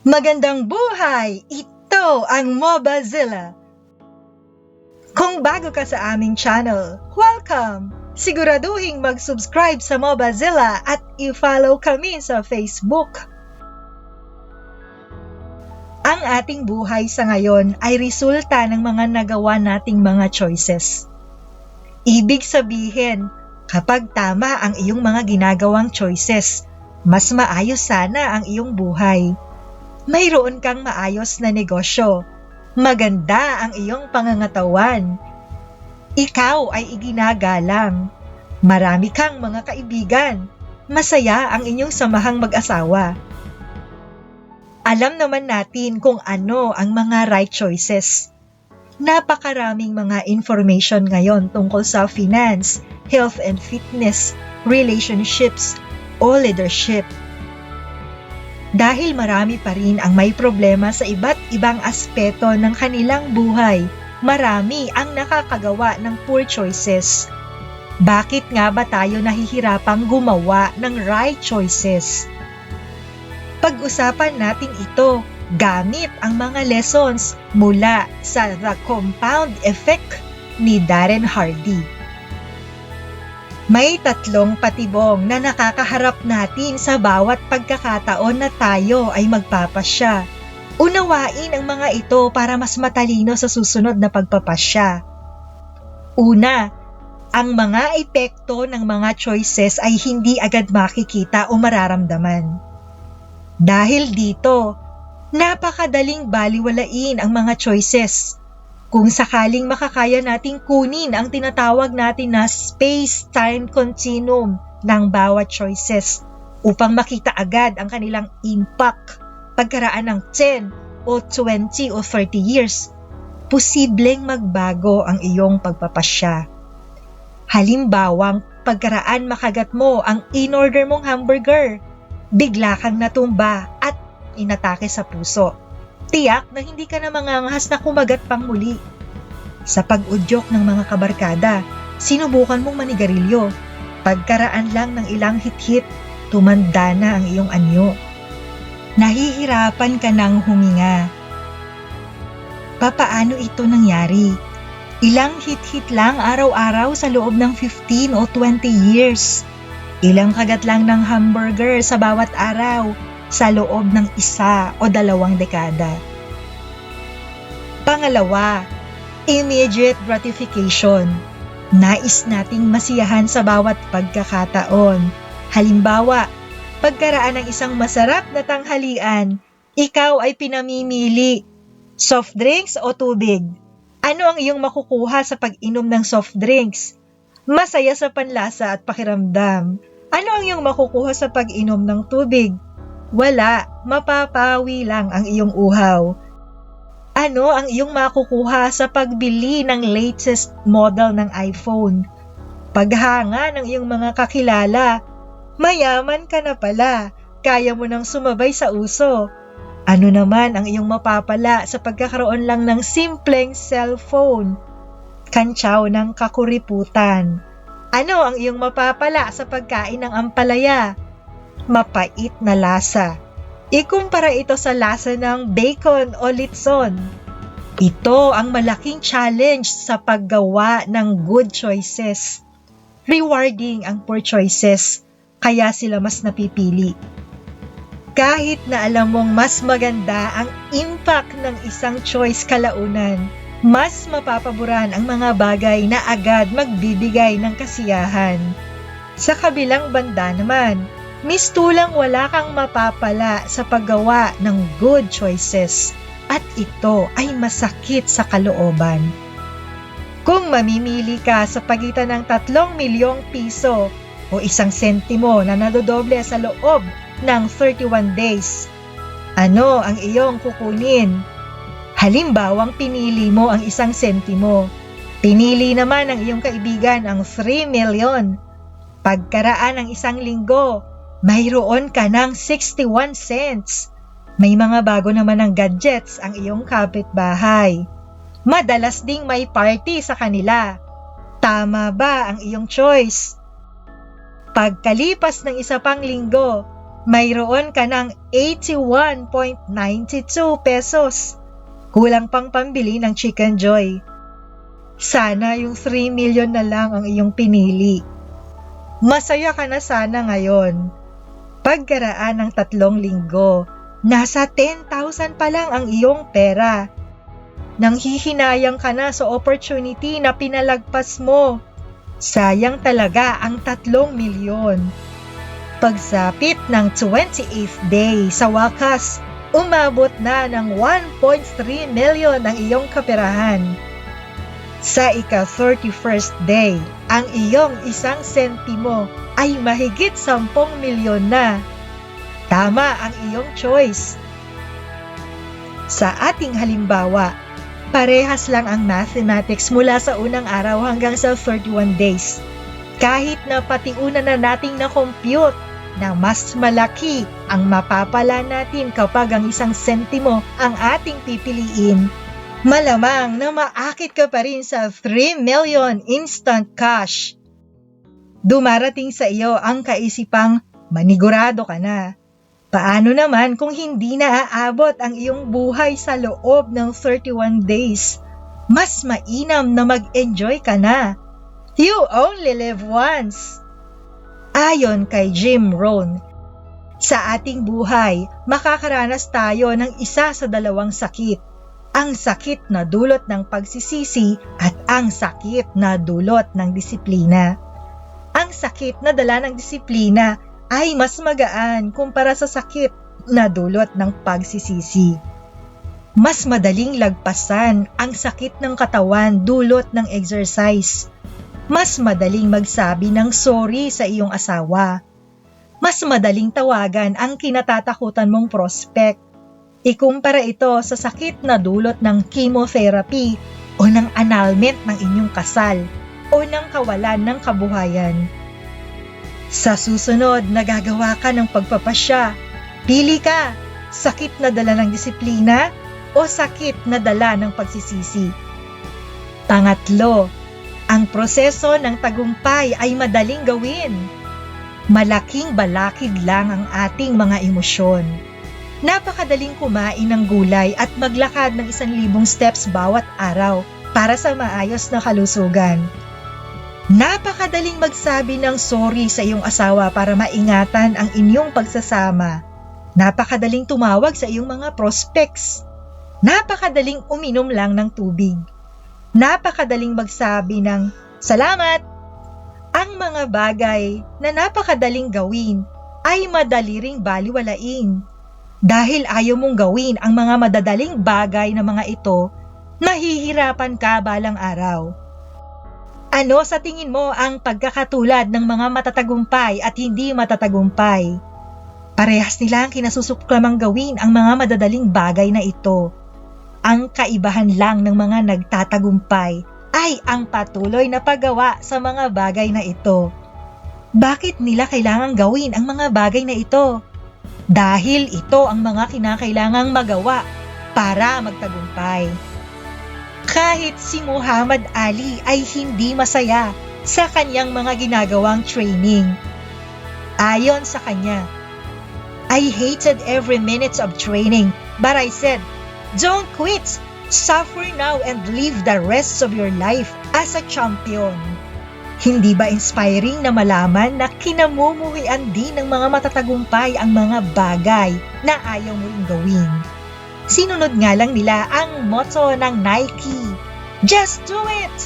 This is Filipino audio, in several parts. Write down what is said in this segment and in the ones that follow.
Magandang buhay! Ito ang Mobazilla. Kung bago ka sa aming channel, welcome! Siguraduhin mag-subscribe sa Mobazilla at i-follow kami sa Facebook. Ang ating buhay sa ngayon ay resulta ng mga nagawa nating mga choices. Ibig sabihin, kapag tama ang iyong mga ginagawang choices, mas maayos sana ang iyong buhay mayroon kang maayos na negosyo. Maganda ang iyong pangangatawan. Ikaw ay iginagalang. Marami kang mga kaibigan. Masaya ang inyong samahang mag-asawa. Alam naman natin kung ano ang mga right choices. Napakaraming mga information ngayon tungkol sa finance, health and fitness, relationships, o leadership dahil marami pa rin ang may problema sa iba't ibang aspeto ng kanilang buhay, marami ang nakakagawa ng poor choices. Bakit nga ba tayo nahihirapang gumawa ng right choices? Pag-usapan natin ito gamit ang mga lessons mula sa The Compound Effect ni Darren Hardy. May tatlong patibong na nakakaharap natin sa bawat pagkakataon na tayo ay magpapasya. Unawain ang mga ito para mas matalino sa susunod na pagpapasya. Una, ang mga epekto ng mga choices ay hindi agad makikita o mararamdaman. Dahil dito, napakadaling baliwalain ang mga choices kung sakaling makakaya nating kunin ang tinatawag natin na space-time continuum ng bawat choices upang makita agad ang kanilang impact pagkaraan ng 10 o 20 o 30 years, posibleng magbago ang iyong pagpapasya. Halimbawang pagkaraan makagat mo ang in-order mong hamburger, bigla kang natumba at inatake sa puso Tiyak na hindi ka na mangangahas na kumagat pang muli. Sa pag-udyok ng mga kabarkada, sinubukan mong manigarilyo. Pagkaraan lang ng ilang hit-hit, tumanda na ang iyong anyo. Nahihirapan ka ng huminga. Papaano ito nangyari? Ilang hit-hit lang araw-araw sa loob ng 15 o 20 years. Ilang kagat lang ng hamburger sa bawat araw sa loob ng isa o dalawang dekada. Pangalawa, immediate gratification. Nais nating masiyahan sa bawat pagkakataon. Halimbawa, pagkaraan ng isang masarap na tanghalian, ikaw ay pinamimili, soft drinks o tubig. Ano ang iyong makukuha sa pag-inom ng soft drinks? Masaya sa panlasa at pakiramdam. Ano ang iyong makukuha sa pag-inom ng tubig? Wala, mapapawi lang ang iyong uhaw. Ano ang iyong makukuha sa pagbili ng latest model ng iPhone? Paghanga ng iyong mga kakilala, mayaman ka na pala, kaya mo nang sumabay sa uso. Ano naman ang iyong mapapala sa pagkakaroon lang ng simpleng cellphone? Kantsaw ng kakuriputan. Ano ang iyong mapapala sa pagkain ng ampalaya? Mapait na lasa. Ikumpara ito sa lasa ng bacon o litson. Ito ang malaking challenge sa paggawa ng good choices. Rewarding ang poor choices, kaya sila mas napipili. Kahit na alam mong mas maganda ang impact ng isang choice kalaunan, mas mapapaboran ang mga bagay na agad magbibigay ng kasiyahan. Sa kabilang banda naman, mistulang wala kang mapapala sa paggawa ng good choices at ito ay masakit sa kalooban. Kung mamimili ka sa pagitan ng 3 milyong piso o isang sentimo na nadodoble sa loob ng 31 days, ano ang iyong kukunin? Halimbawang pinili mo ang isang sentimo. Pinili naman ng iyong kaibigan ang 3 million. Pagkaraan ng isang linggo, mayroon ka ng 61 cents. May mga bago naman ng gadgets ang iyong kapitbahay. Madalas ding may party sa kanila. Tama ba ang iyong choice? Pagkalipas ng isa pang linggo, mayroon ka ng 81.92 pesos. Kulang pang pambili ng Chicken Joy. Sana yung 3 million na lang ang iyong pinili. Masaya ka na sana ngayon. Pagkaraan ng tatlong linggo, nasa 10,000 pa lang ang iyong pera. Nang hihinayang ka na sa opportunity na pinalagpas mo. Sayang talaga ang tatlong milyon. Pagsapit ng 28th day, sa wakas, umabot na ng 1.3 million ang iyong kaperahan. Sa ika-31st day, ang iyong isang sentimo ay mahigit 10 milyon na. Tama ang iyong choice. Sa ating halimbawa, parehas lang ang mathematics mula sa unang araw hanggang sa 31 days. Kahit na pati una na nating na-compute na mas malaki ang mapapala natin kapag ang isang sentimo ang ating pipiliin, malamang na maakit ka pa rin sa 3 million instant cash. Dumarating sa iyo ang kaisipang manigurado ka na. Paano naman kung hindi na aabot ang iyong buhay sa loob ng 31 days? Mas mainam na mag-enjoy ka na. You only live once. Ayon kay Jim Rohn, sa ating buhay, makakaranas tayo ng isa sa dalawang sakit. Ang sakit na dulot ng pagsisisi at ang sakit na dulot ng disiplina. Ang sakit na dala ng disiplina ay mas magaan kumpara sa sakit na dulot ng pagsisisi. Mas madaling lagpasan ang sakit ng katawan dulot ng exercise. Mas madaling magsabi ng sorry sa iyong asawa. Mas madaling tawagan ang kinatatakutan mong prospect. Ikumpara ito sa sakit na dulot ng chemotherapy o ng annulment ng inyong kasal o ng kawalan ng kabuhayan. Sa susunod, nagagawa ka ng pagpapasya. Pili ka, sakit na dala ng disiplina o sakit na dala ng pagsisisi. Pangatlo, ang proseso ng tagumpay ay madaling gawin. Malaking balakid lang ang ating mga emosyon. Napakadaling kumain ng gulay at maglakad ng isang libong steps bawat araw para sa maayos na kalusugan. Napakadaling magsabi ng sorry sa iyong asawa para maingatan ang inyong pagsasama. Napakadaling tumawag sa iyong mga prospects. Napakadaling uminom lang ng tubig. Napakadaling magsabi ng salamat. Ang mga bagay na napakadaling gawin ay madali ring baliwalain. Dahil ayaw mong gawin ang mga madadaling bagay na mga ito, nahihirapan ka balang araw. Ano sa tingin mo ang pagkakatulad ng mga matatagumpay at hindi matatagumpay? Parehas nila ang kinasusuklamang gawin ang mga madadaling bagay na ito. Ang kaibahan lang ng mga nagtatagumpay ay ang patuloy na paggawa sa mga bagay na ito. Bakit nila kailangang gawin ang mga bagay na ito? Dahil ito ang mga kinakailangang magawa para magtagumpay. Kahit si Muhammad Ali ay hindi masaya sa kanyang mga ginagawang training. Ayon sa kanya, I hated every minute of training, but I said, don't quit. Suffer now and live the rest of your life as a champion. Hindi ba inspiring na malaman na kinamumuhian din ng mga matatagumpay ang mga bagay na ayaw mo ring gawin? Sinunod nga lang nila ang motto ng Nike, Just do it!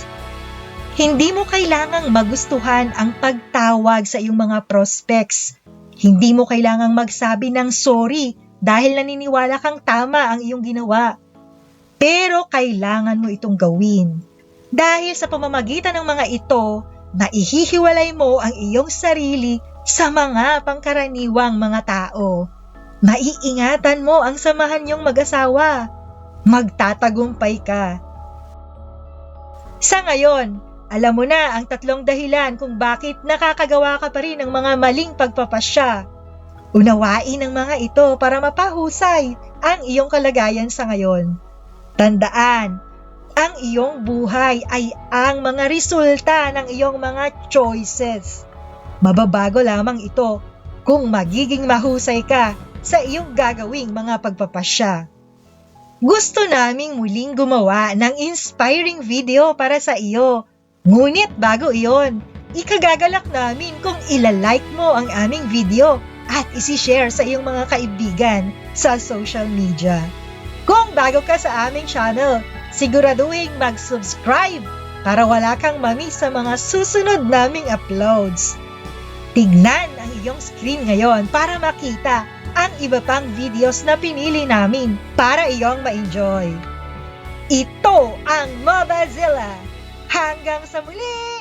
Hindi mo kailangang magustuhan ang pagtawag sa iyong mga prospects. Hindi mo kailangang magsabi ng sorry dahil naniniwala kang tama ang iyong ginawa. Pero kailangan mo itong gawin. Dahil sa pamamagitan ng mga ito, naihihiwalay mo ang iyong sarili sa mga pangkaraniwang mga tao. Maiingatan mo ang samahan niyong mag-asawa. Magtatagumpay ka. Sa ngayon, alam mo na ang tatlong dahilan kung bakit nakakagawa ka pa rin ng mga maling pagpapasya. Unawain ang mga ito para mapahusay ang iyong kalagayan sa ngayon. Tandaan, ang iyong buhay ay ang mga resulta ng iyong mga choices. Mababago lamang ito kung magiging mahusay ka sa iyong gagawing mga pagpapasya. Gusto naming muling gumawa ng inspiring video para sa iyo. Ngunit bago iyon, ikagagalak namin kung ilalike mo ang aming video at isishare sa iyong mga kaibigan sa social media. Kung bago ka sa aming channel, siguraduhin mag-subscribe para wala kang mamiss sa mga susunod naming uploads. Tignan ang iyong screen ngayon para makita ang iba pang videos na pinili namin para iyong ma-enjoy. Ito ang Mobazilla! Hanggang sa muli!